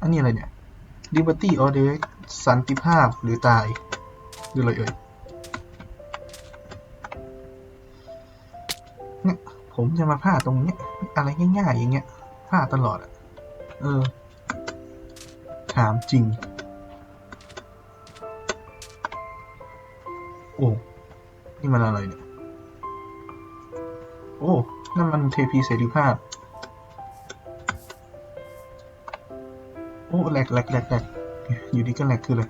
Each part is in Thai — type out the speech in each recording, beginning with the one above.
อันนี้อะไรเนี่ย liberty or death สันติภาพหรือตายคืออะไรเอ่ยเนี่ยผมจะมาพลาดตรงเนี้ยอะไรง่ายๆอย่างเงี้ยพลาดตลอดอะเออ ถามจริง โอ้นี่มันอะไรเนี่ย โอ้นั่นมันเทพีเสรีภาพ โอ้แหลกแหลกแหลกแหลกอยู่ดีก็แหลกคือเลย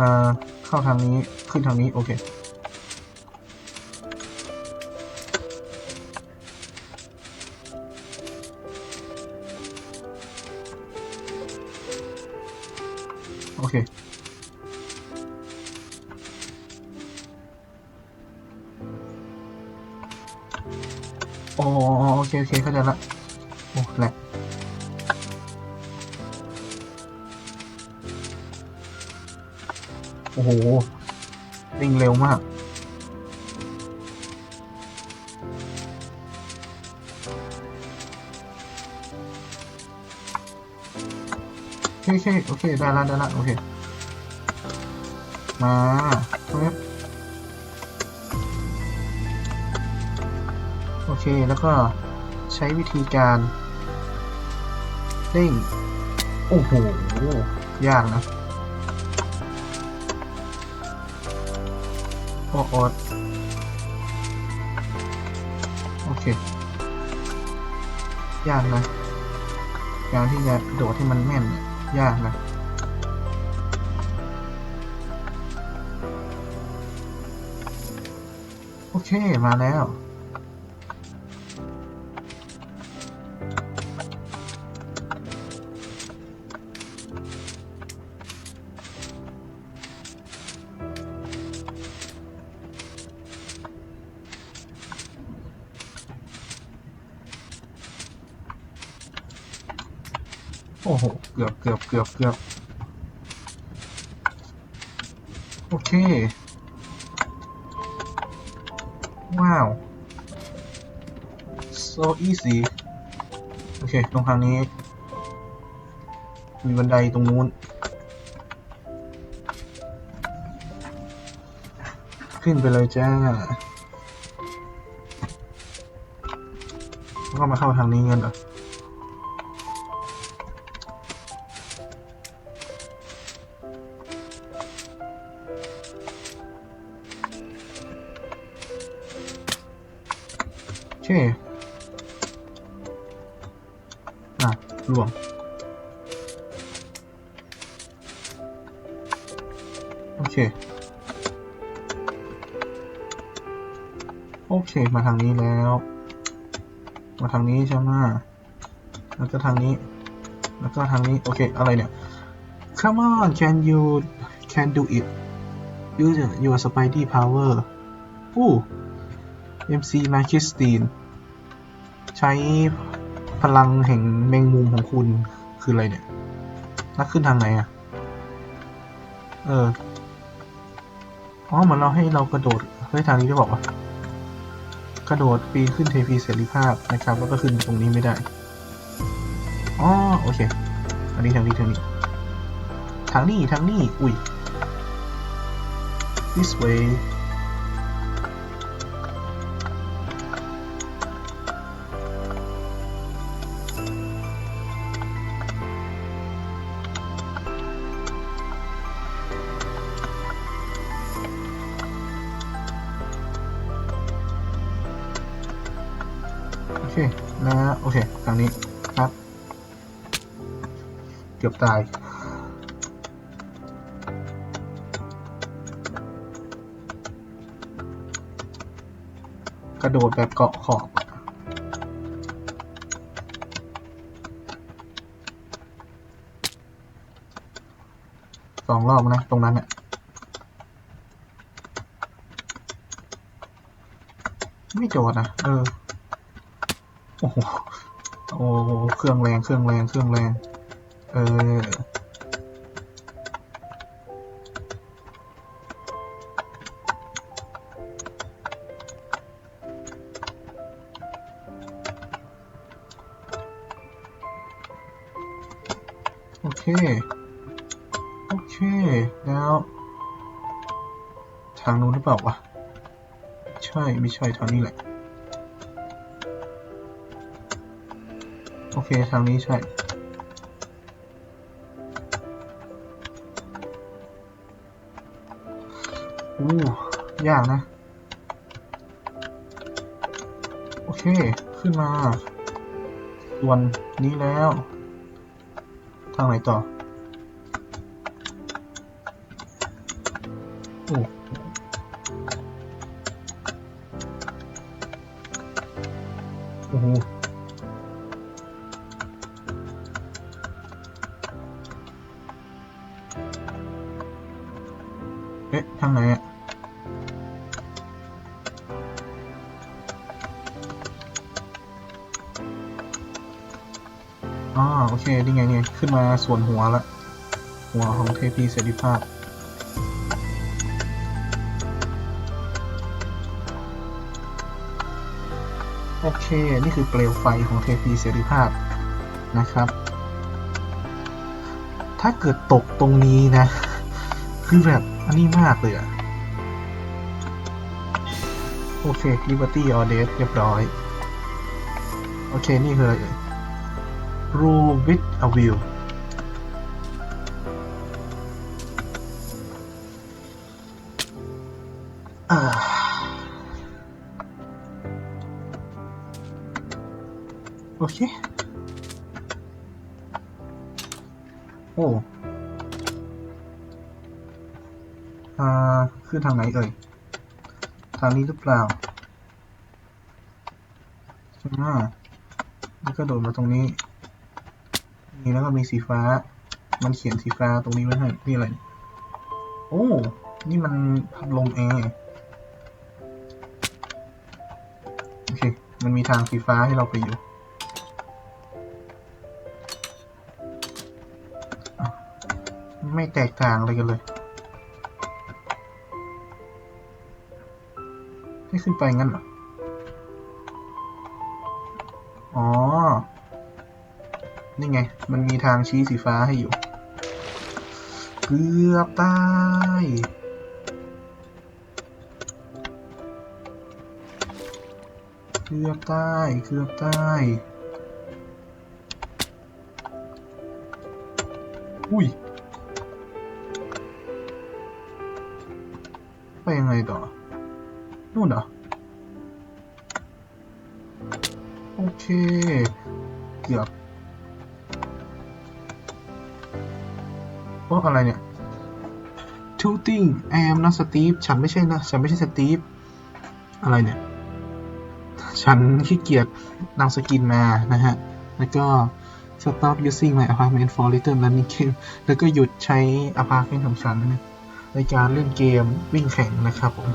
อ่าเข้าทางนี้ขึ้นทางนี้ โอเคโอเคอ๋อโอเค โอเค เข้าใจละ อ้โหวิ่งเร็วมาก โอเคโอเค ได้ละได้ละโอเค มาปึ๊บโอเค แล้วก็ใช้วิธีการเร่ง โอ้โห ยากนะ โอ้โอดโอเคยากนะการที่จะโดดให้มันแม่นยากนะโอเค มาแล้ว กือบเกือบเกือบโอเค ว้าว so easy โอเค ตรงทางนี้ มีบันไดตรงนู้น ขึ้นไปเลยจ้าแล้วก็มาเข้าทางนี้กันเหรอโอ มาทางนี้แล้ว มาทางนี้ใช่ไหมแล้วก็ทางนี้ แล้วก็ทางนี้ โอเค อะไรเนี่ย Come on can you can do it use your spidey power อู้ MC มาคิสตีน ใช้พลังแห่งแมงมุมของคุณคืออะไรเนี่ยนักขึ้นทางไหนอะ เออ อ๋อเหมือนเราให้เรากระโดดเฮ้ยทางนี้ได้บอกว่า กระโดดปีนขึ้นเทพีเสรีภาพนะครับ แล้วก็ขึ้นตรงนี้ไม่ได้อ๋อโอเค อันนี้ทางนี้ทางนี้ ทางนี้ทางนี้ อุ้ย this way เคนะโอเคทางนี้ครับ เกือบตายกระโดดแบบเกาะขอบสองรอบนะ ตรงนั้นเนี่ยไม่โจดนะ เออ โอ้เครื่องแรงเครื่องแรงเครื่องแรงเออโอเค โอเค แล้ว ทางนู้นหรือเปล่าวะ ใช่ ไม่ใช่ทางนี้แหละ โอเค ทางนี้ใช่ อู้ ยากนะ โอเค ขึ้นมา ส่วนนี้แล้ว ทางไหนต่อ เอ๊ะ ทางไหนอะอ๋อโอเค นี่ไงนี่ไงขึ้นมาส่วนหัวละ หัวของเทพีเสรีภาพโอเค นี่คือเปลวไฟของเทพีเสรีภาพนะครับ ถ้าเกิดตกตรงนี้นะ คือแบบ อันนี้มากเลยอะโอเค Liberty or Death เรียบร้อย โอเค นี่คืออะไรเอ่ย Rule with a view โอเค โอ้ อ่าขึ้นทางไหนเอ่ย ทางนี้หรือเปล่าใช่ไหมแล้วก็โดดมาตรงนี้ นี่แล้วก็มีสีฟ้า มันเขียนสีฟ้าตรงนี้ไว้ให้ นี่อะไร โอ้ นี่มันพัดลมแอร์โอเค มันมีทางสีฟ้าให้เราไปอยู่ไม่แตกต่างอะไรกันเลย ให้ขึ้นไปงั้นเหรอ อ๋อ นี่ไง มันมีทางชี้สีฟ้าให้อยู่ เกือบตายเกือบตายเกือบตายอุ้ย ไปยังไงต่อ นู่นเหรอ โอเค เกือบว่าอะไรเนี่ย Tooting I am not Steve ฉันไม่ใช่นะ ฉันไม่ใช่สตีฟอะไรเนี่ย ฉันขี้เกียจนำสกินมานะฮะ แล้วก็ stop using my apartment for little running game แล้วก็หยุดใช้ apartment ของฉันในการเล่นเกมวิ่งแข่งนะครับผม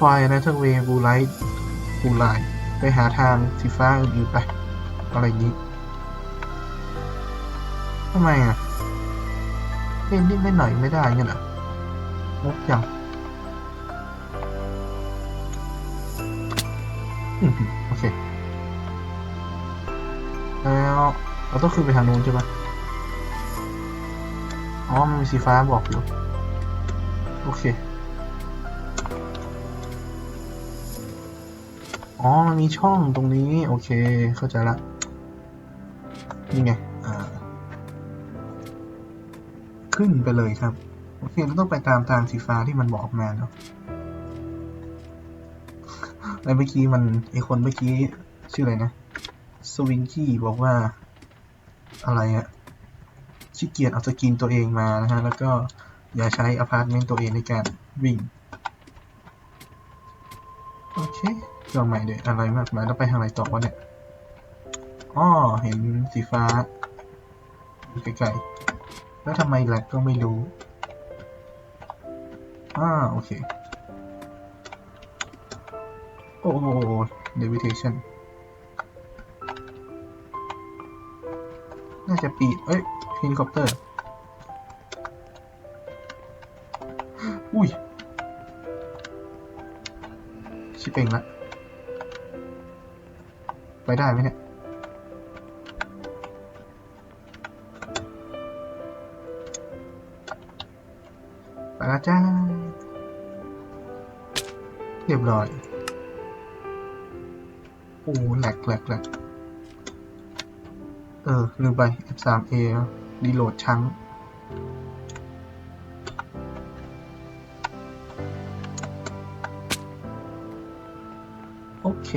Find another way blue light blue light ไปหาทางสีฟ้าอื่นๆไป อะไรนี้ทำไมอะ เล่นนิดหน่อยไม่ได้เงี้ยเหรองกจังโอเค แล้วเราต้องขึ้นไปทางนู้นใช่ปะอ๋อ มันมีสีฟ้าบอกอยู่ โอเค อ๋อ มันมีช่องตรงนี้ โอเค เข้าใจละ นี่ไง อ่า ขึ้นไปเลยครับ โอเคเราต้องไปตามทางสีฟ้าที่มันบอกมาเนาะไอ้เมื่อกี้มันไอคนเมื่อกี้ชื่ออะไรนะสวิงกี้บอกว่า อะไรอะขี้เกียจเอาสกินตัวเองมานะฮะ แล้วก็อย่าใช้อพาร์ตเมนต์ตัวเองในการวิ่ง โอเค เครื่องใหม่เด็อะไรมากมายแล้วไปทางไหนต่อวะเนี่ยอ๋อเห็นสีฟ้าไกลๆแล้วทำไมแหลกก็ไม่รู้อ่าโอเค โอ้โห levitation น่าจะปีดเอ้ยเฮลิคอปเตอร์ อุ้ย ชิปเองละ ไปได้ไหมเนี่ย ไปแล้วจ้า เรียบร้อย โอ้แหลกแหลกแหลกเออ ลืมไป F3A ดีโหลดชั้งโอเค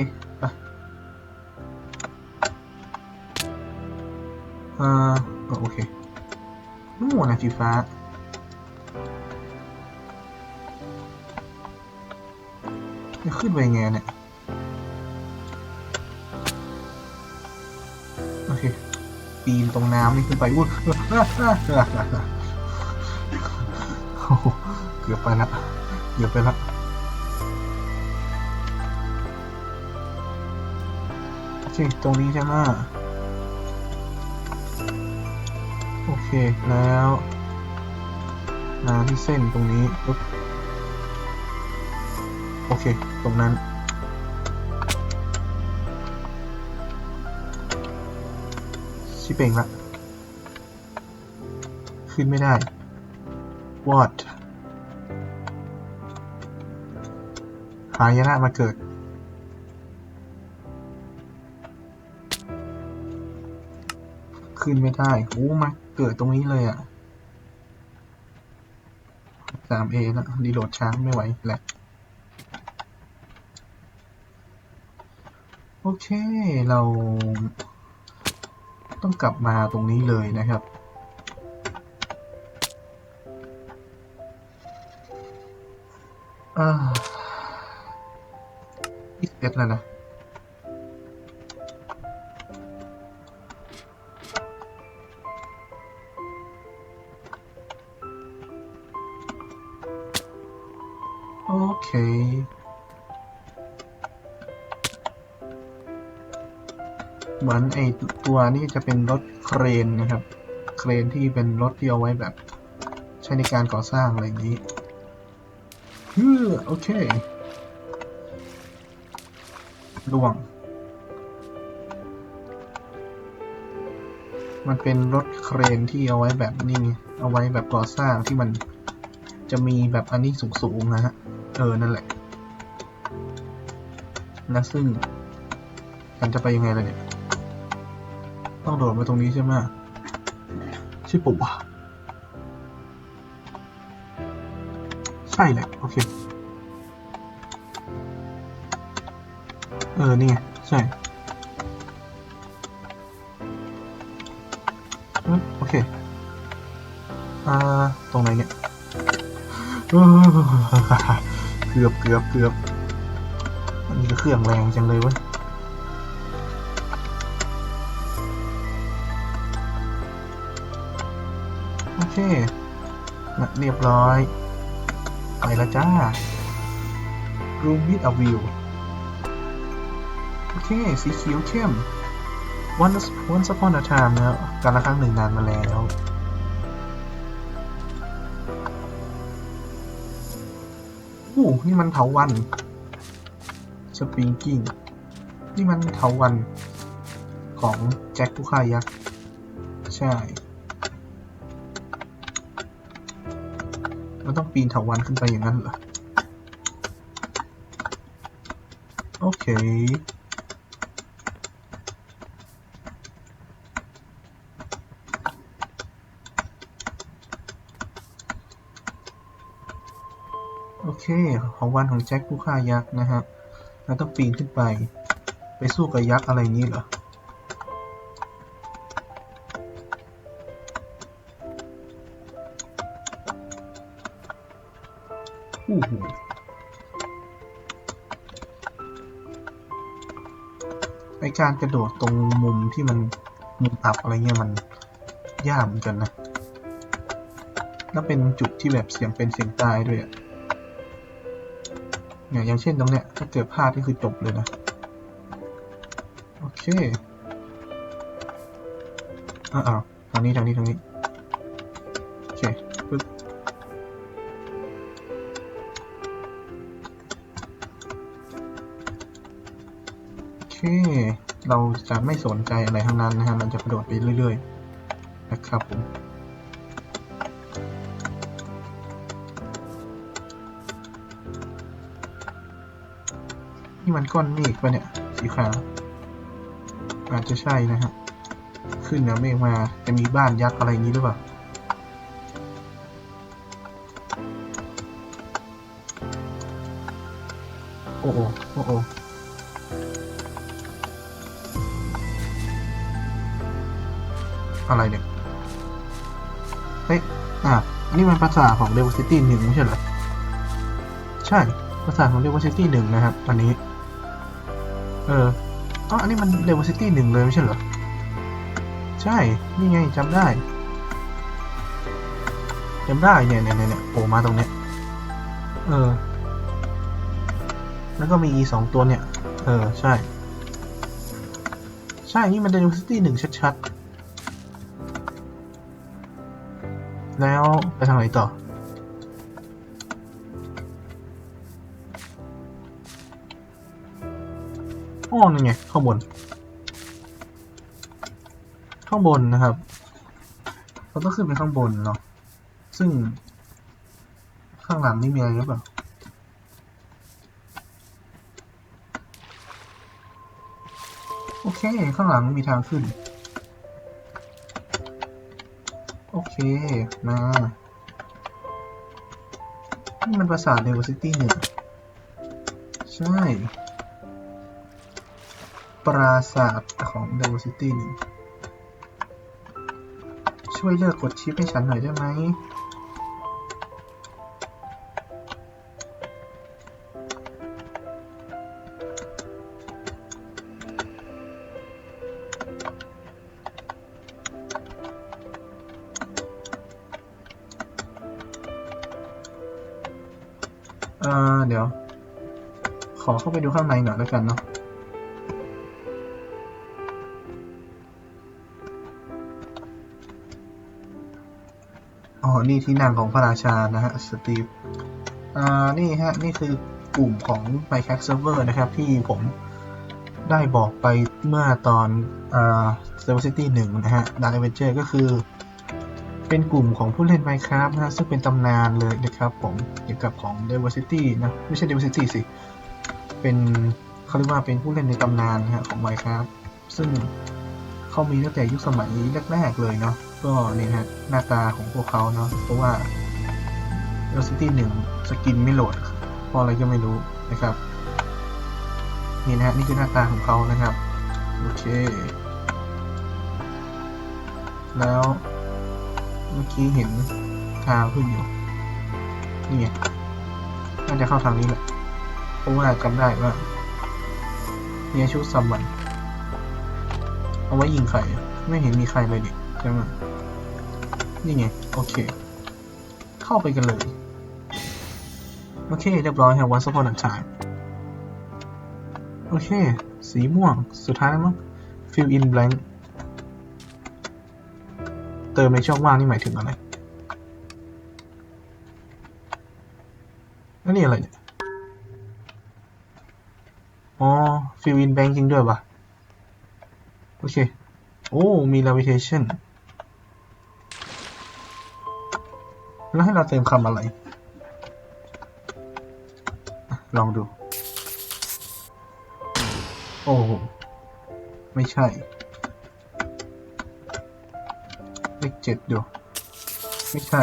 มาสีฟ้า จะขึ้นไปไงเนี่ย โอเค ปีนตรงน้ำนี่ขึ้นไปอุ้ยเกือบไปละเกือบไปละโอเคตรงนี้ใช่ไหม แล้วมาที่เส้นตรงนี้ปุ๊บโอเค ตรงนั้น ชิเป่งละ ขึ้นไม่ได้ what หายนะมาเกิด ขึ้นไม่ได้โอ้มาเกิดตรงนี้เลยอะ่ะ 3A นะรีโหลดช้างไม่ไหวแหละโอเค เราต้องกลับมาตรงนี้เลยนะครับ อ่ายี่สิบเอ็ดแล้วนะ เหมือนไอตัวนี้จะเป็นรถเครนนะครับ เครนที่เป็นรถที่เอาไว้แบบ ใช้ในการก่อสร้างอะไรอย่างนี้ฮึโอเคล่วง มันเป็นรถเครนที่เอาไว้แบบนี้ไงเอาไว้แบบก่อสร้างที่มันจะมีแบบอันนี้สูงๆนะฮะ เออ นั่นแหละและซึ่งมันจะไปยังไงล่ะเนี่ย ต้องโดดมาตรงนี้ใช่ไหมใช่ปุ๊บวะใช่แหละโอเค เออ นี่ไง ใช่โอเค อ่า ตรงไหนเนี่ย เกือบเกือบเกือบอันนี้ก็เครื่องแรงจังเลยเว้ย เคนะเรียบร้อย ไปล้วจ้า Room with a view โอเค สีเขียวเข้ม Once Once upon a time นะการละครั้งหนึ่งนานมาแล้วโอ้นี่มันเถาวันสปริงกิ้งนี่มันเถาวันของแจ็คผู้ฆ่ายักษ์ ใช่ มันต้องปีนเถาวันขึ้นไปอย่างนั้นเหรอ โอเค โอเคของวันของแจ็คผู้ฆ่ายักษ์นะฮะ เราต้องปีนขึ้นไป ไปสู้กับยักษ์อะไรนี้เหรอ การกระโดดตรงมุมที่มันมุมอับอะไรเงี้ยมันยากเหมือนกันนะแล้วเป็นจุดที่แบบเสียงเป็นเสียงตายด้วยอะเนี่ยอย่างเช่นตรงเนี้ยถ้าเกิดพลาดนี่คือจบเลยนะ โอเคอ้าวทางนี้ทางนี้ทางนี้ โอเคปึ๊บโอเค เราจะไม่สนใจอะไรทั้งนั้นนะฮะ มันจะกระโดดไปเรื่อย ๆ นะครับผมนี่มันก้อนเมฆปะเนี่ย สีขาวอาจจะใช่นะฮะ ขึ้นเหนือเมฆมาจะมีบ้านยักษ์อะไรนี้หรือเปล่าโอ้โอ้โอ้ อะไรเนี่ย เฮ้ย อะ นี่มันภาษาของ d e v o City หนึ่งไม่ใช่เหรอ ใช่ ภาษาของ d e v o City หนึ่งนะครับ อันนี้ เอออ๋ออันนี้มัน d e v o City หนึ่งเลยไม่ใช่เหรอ ใช่ นี่ไงจำได้จำได้เนี่ยเนี่ยเนี่ยโผล่มาตรงเนี้ย เออ แล้วก็มี e สองตัวเนี่ย เออ ใช่ ใช่ นี่มัน d e v o City หนึ่งชัดๆ แล้วไปทางไหนต่อ อ๋อนั่นไง ข้างบน ข้างบนนะครับ เราต้องขึ้นไปข้างบนเนาะ ซึ่ง ข้างหลังนี่มีอะไรหรือเปล่าโอเค ข้างหลังมีทางขึ้น เคมานี่มันปราสาทเดวซิตี้หนึ่งใช่ ปราสาทของเดวซิตี้หนึ่งช่วยเลือกกดชิปให้ฉันหน่อยได้ไหม เข้าไปดูข้างในหน่อยแล้วกันเนาะอ๋อ นี่ที่นั่งของพระราชานะฮะ สตีฟ อ่า นี่ฮะ นี่คือกลุ่มของ Minecraft Server นะครับ ที่ผมได้บอกไปเมื่อตอนอ่า Server City 1 นะฮะ Dark Adventure ก็คือเป็นกลุ่มของผู้เล่น Minecraft นะฮะซึ่งเป็นตำนานเลยนะครับผมเกี่ยวกับของ Diversity นะ ไม่ใช่ Diversity สิ เป็นเขาเรียกว่าเป็นผู้เล่นในตำนานนะฮะของ Minecraft ซึ่งเขามีตั้งแต่ยุคสมัยแรกๆเลยเนาะก็นี่ฮะหน้าตาของพวกเขาเนาะเพราะว่า Diversity 1สกินไม่โหลดเพราะอะไรก็ไม่รู้นะครับนี่นะฮะนี่คือหน้าตาของเขานะครับโอเค แล้วเมื่อกี้เห็นทางขึ้นอยู่นี่ไงน่าจะเข้าทางนี้แหละ เพราะว่าจำได้ว่าเนี่ยชุดซัมบันเอาไว้ยิงใครไม่เห็นมีใครเลยดิใช่ไหมนี่ไง โอเค เข้าไปกันเลย โอเค เรียบร้อยครับ once upon a time โอเค สีม่วง สุดท้ายแล้วมั้ง fill in blank เติมในช่องว่างนี่หมายถึงอะไรนี่อะไรเนี่ย อ๋อ fill in blank จริงด้วยปะโอเค โอ้ มี levitation แล้วให้เราเติมคำอะไร ลองดู โอ้ไม่ใช่ เลขเจ็ดดู ไม่ใช่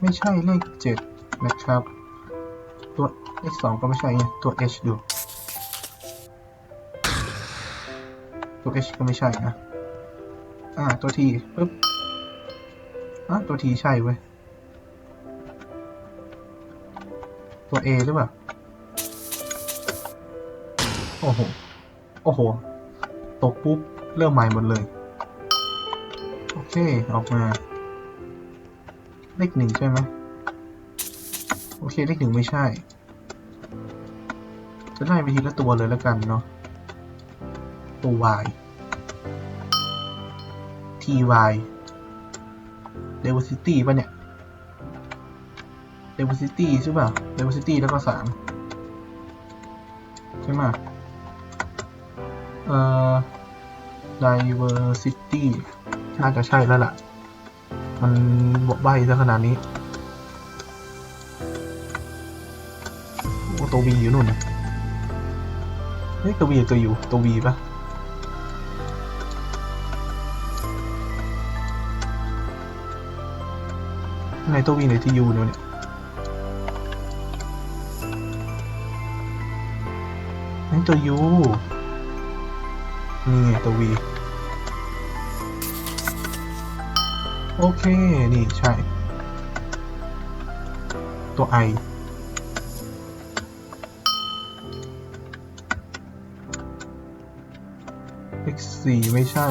ไม่ใช่เลขเจ็ดนะครับ เลขสองก็ไม่ใช่ไงตัว h ดูตัว h ก็ไม่ใช่นะอ่าตัว t ปึ๊บอะตัว t ใช่เว้ยตัว a หรือเปล่าโอ้โห โอ้โห ตกปุ๊บ เริ่มใหม่หมดเลย โอเค ออกมา เลขหนึ่งใช่ไหม โอเค เลขหนึ่งไม่ใช่ จะไล่ไปทีละตัวเลยแล้วกันเนาะตัว y ty diversity ป่ะเนี่ย diversity ใช่ป่ะ diversity แล้วก็สามใช่ไหมเอ่อ diversity น่าจะใช่แล้วล่ะ มันบอกใบซะขนาดนี้โอตัว V อยู่นู่นนะ เฮ้ยตัว V หรือตัว U ตัว V ปะไหนตัว V ไหนตัว U เนี่ยนี่ตัว U นี่ไงตัว V โอเค นี่ ใช่ ตัว I x 4ไม่ใช่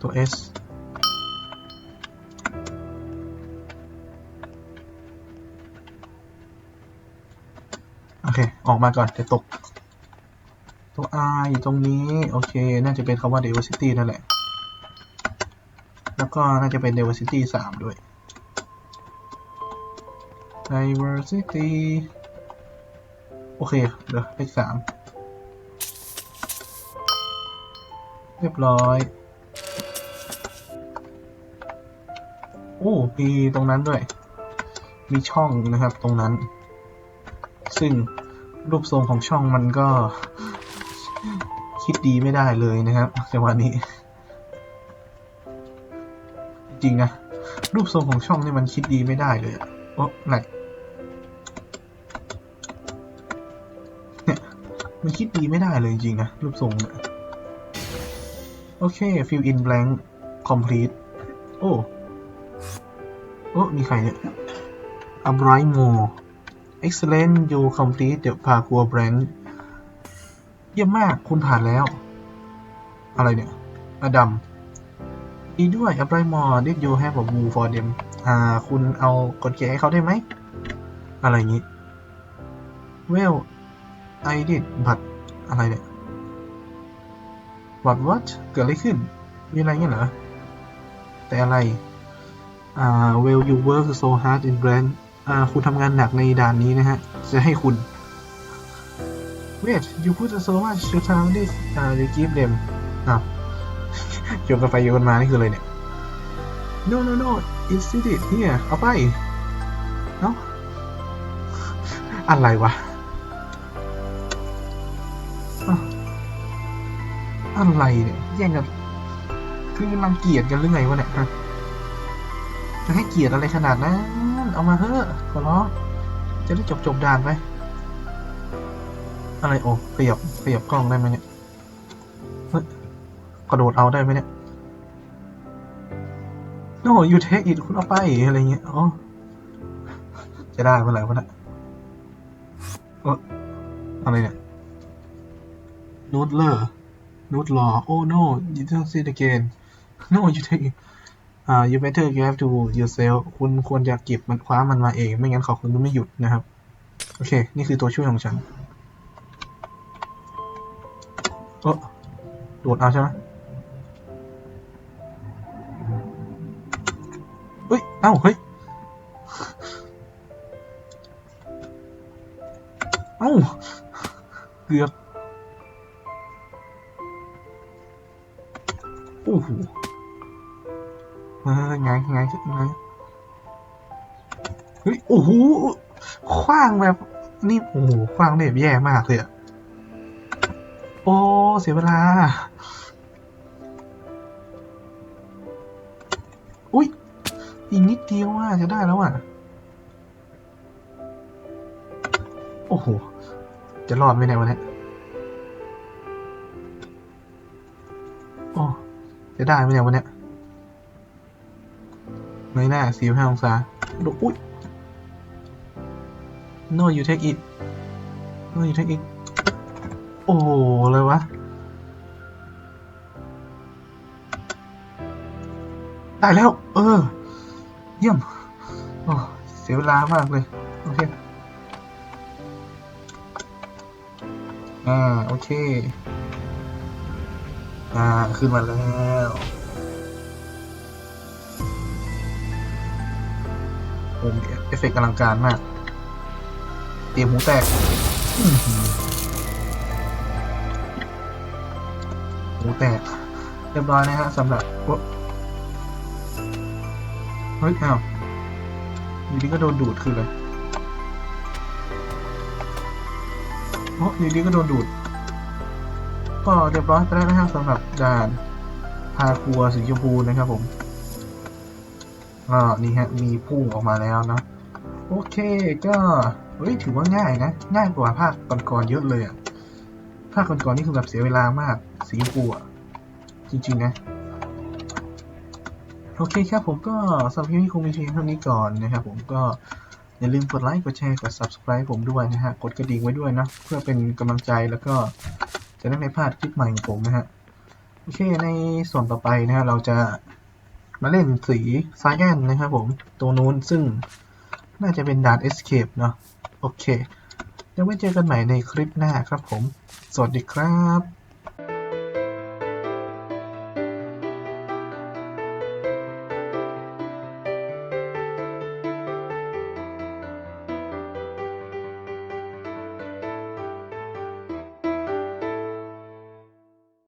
ตัว S โอเค ออกมาก่อนเดี๋ยวตก ตัว R อยู่ตรงนี้ โอเค น่าจะเป็นคำว่า diversity นั่นแหละ แล้วก็น่าจะเป็น diversity 3 ด้วย diversity โอเค เดี๋ยวเลขสาม เรียบร้อยโอ้มีตรงนั้นด้วย มีช่องนะครับตรงนั้น ซึ่งรูปทรงของช่องมันก็ คิดดีไม่ได้เลยนะครับจังหวะนี้ จริงนะ รูปทรงของช่องนี่มันคิดดีไม่ได้เลยอะโอ้หนักมันคิดดีไม่ได้เลยจริงนะรูปทรงเนี่ย โอเค fill in blank complete โอ้ โอ้ มีใครเนี่ย a bright more excellent you complete the parkour brand เยี่ยมมาก คุณผ่านแล้ว อะไรเนี่ย อดัมดีด้วย a bright more did you have a woo for them อ่า คุณเอากดเกให้เขาได้ไหม อะไรอย่างนี้ well I did but อะไรเนี่ย but what เกิดอะไรขึ้น มีอะไรเงี้ยเหรอ แต่อะไร อ่า well you work so hard in brand อ่า คุณทำงานหนักในด่านนี้นะฮะ จะให้คุณ wait you put so much to time this อ่า you give them อ้าวโยนกันไปโยนมานี่คืออะไรเนี่ย no no no it's it here เอาไปเอ้าอะไรวะ อะไรเนี่ยแย่งกันคือรังเกียจกันหรือไงวะเนี่ยจะให้เกียรติอะไรขนาดนั้นเอามาเถอะขอร้องจะได้จบจบด่านไปอะไรโอ้ขยับขยับกล้องได้ไหมเนี่ยกระโดดเอาได้ไหมเนี่ย no you take it คุณเอาไปอะไรเงี้ยอ๋อจะได้เมื่อไหร่วะเนี่ยเอออะไรเนี่ยนูดเลอร์ Not law. Oh no, you don't see it again. No, you take it. อ่า you better grab to yourself คุณควรจะเก็บมันคว้ามันมาเอง ไม่งั้นเขาคุณไม่หยุดนะครับ โอเค นี่คือตัวช่วยของฉันเออโดดเอาใช่ไหมเฮ้ย เอ้า เฮ้ย เอ้า เกือบ อ้โหเออไงไงไงเฮ้ยโอ้โหคว้างแบบนี่โอ้โหคว้างเนี่ยแย่มากเลยอะโอ้เสียเวลา อุ้ยอีกนิดเดียวอะจะได้แล้วอะ โอ้โห จะรอดไหมเนี่ยวะเนี่ จะได้ไหมเนี่ยวันเนี้ยไม่น่าสี่ห้าองศาดูอุ้ย no you take it no you take it โอ้โห เลยวะ ได้แล้ว เออ เยี่ยม โอ้เสียเวลามากเลย โอเค อ่า โอเค อ่าขึ้นมาแล้วโอ้มเอฟเฟกต์อลังการมาก เตรียมหูแตก หูแตก เรียบร้อยนะฮะสำหรับเฮ้ยอ้าวอยู่ดีก็โดนดูดคือเลยโอ้อยู่ดีก็โดนดูด ก็เรียบร้อยแล้วนะครับสำหรับด่านพาครัวสีชมพูนะครับผมก็นี่ฮะมีพุ่งออกมาแล้วนะ โอเคก็เฮ้ยถือว่าง่ายนะ ง่ายกว่าภาคก่อนๆเยอะเลยอะภาคก่อนๆนี่คือแบบเสียเวลามากสีชมพูอะจริงๆนะโอเคครับผมก็สำหรับคลิปนี้คงมีเพียงเท่านี้ก่อนนะครับผมก็อย่าลืมกดไลค์กดแชร์กด subscribe ผมด้วยนะฮะ กดกระดิ่งไว้ด้วยนะเพื่อเป็นกำลังใจแล้วก็ จะได้ไม่พลาดคลิปใหม่ของผมนะฮะโอเคในส่วนต่อไปนะฮะเราจะมาเล่นสีไซแอนนะครับผมตัวนู้นซึ่งน่าจะเป็นด่าน escape เนาะโอเคเดี๋ยวไว้เจอกันใหม่ในคลิปหน้าครับผม สวัสดีครับ